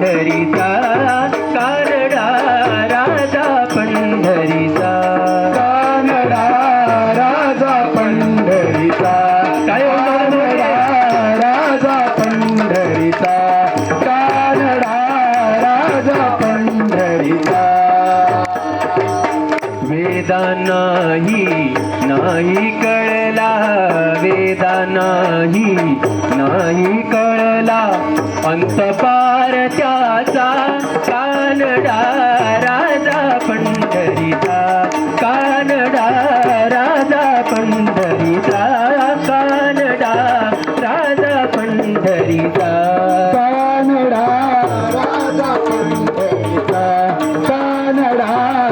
पंढरीचा कानडा राजा पंढरीचा. कानडा राजा पंढरीचा. काय? कानडा राजा पंढरीचा. कानडा राजा पंढरीचा. वेदा नाही नाही फायदा नाही नाही कळला. अंत पार त्याचा कानडा राजा पंढरीचा कानडा राजा पंढरीचा कानडा राजा पंढरीचा कानडा राजा पंढरीचा कानडा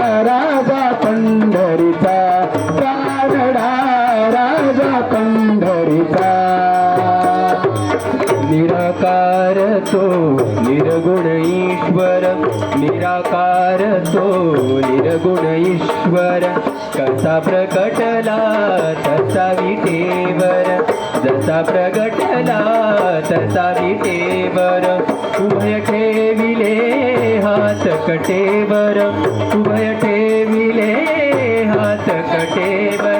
निर्गुण ईश्वर निराकार तो निर्गुण ईश्वर. कसा प्रकटला तसा विटेवर जसा प्रगटला तसा विटेवर उभय ठेविले हात कटेवर. उभय ठेविले हात कटेवर.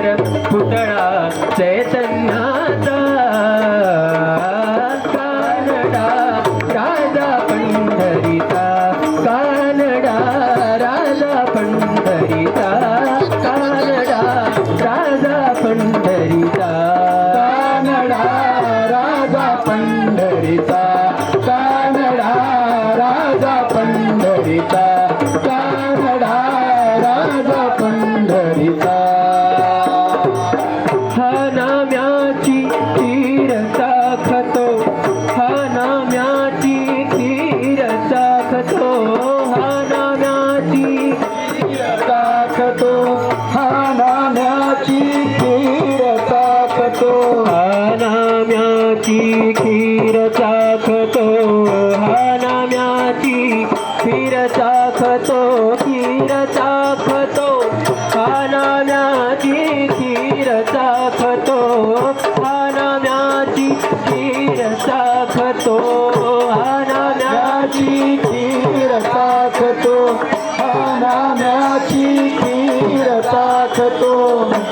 नाण्याची कतो टाकतो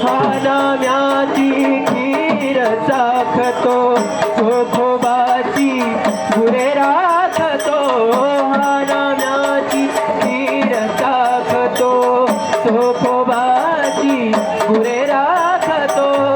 हा खीर चाखतो खोखोबाची गुरे राखतो. हा खीर चाखतो खोखोबाची गुरे राखतो.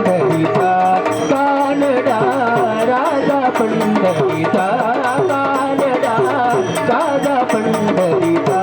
राजा पंढरीचा